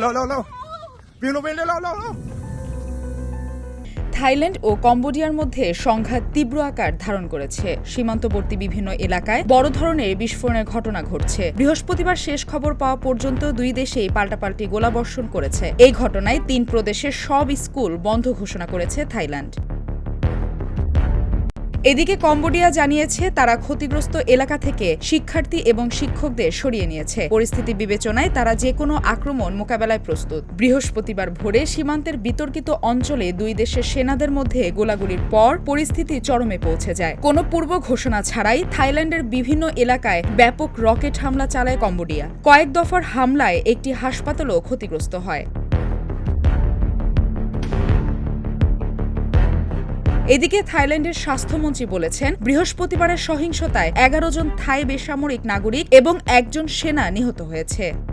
เร็วเร็วเร็ววิวลงไปเร็วเร็วเร็วเร็ว Thailand ও কম্বোডিয়ার মধ্যে সংঘাত তীব্র আকার ধারণ করেছে সীমান্তবর্তী বিভিন্ন এলাকায় বড় ধরনের বিস্ফোরণের ঘটনা ঘটছে বৃহস্পতিবার শেষ খবর পাওয়া পর্যন্ত দুই দেশেই পাল্টাপাল্টি গোলাবর্ষণ করেছে এই ঘটনায় তিন প্রদেশের সব স্কুল বন্ধ ঘোষণা করেছে থাইল্যান্ড এদিকে কম্বোডিয়া জানিয়েছে, তারা ক্ষতিগ্রস্ত এলাকা থেকে শিক্ষার্থী এবং শিক্ষকদের সরিয়ে নিয়েছে। পরিস্থিতি বিবেচনায় তারা যে কোনো আক্রমণ মোকাবেলায় প্রস্তুত। বৃহস্পতিবার ভোরে সীমান্তের বিতর্কিত অঞ্চলে দুই দেশের সেনাদের মধ্যে গোলাগুলির পর পরিস্থিতি চরমে পৌঁছে যায়। কোনো পূর্ব ঘোষণা ছাড়াই থাইল্যান্ডের বিভিন্ন এলাকায় ব্যাপক রকেট হামলা চালায় কম্বোডিয়া। কয়েক দফার হামলায় একটি হাসপাতালও ক্ষতিগ্রস্ত হয়। এদিকে থাইল্যান্ডের স্বাস্থ্যমন্ত্রী বলেছেন, বৃহস্পতিবারের সহিংসতায় এগারো জন থাই বেসামরিক নাগরিক এবং একজন সেনা নিহত হয়েছে।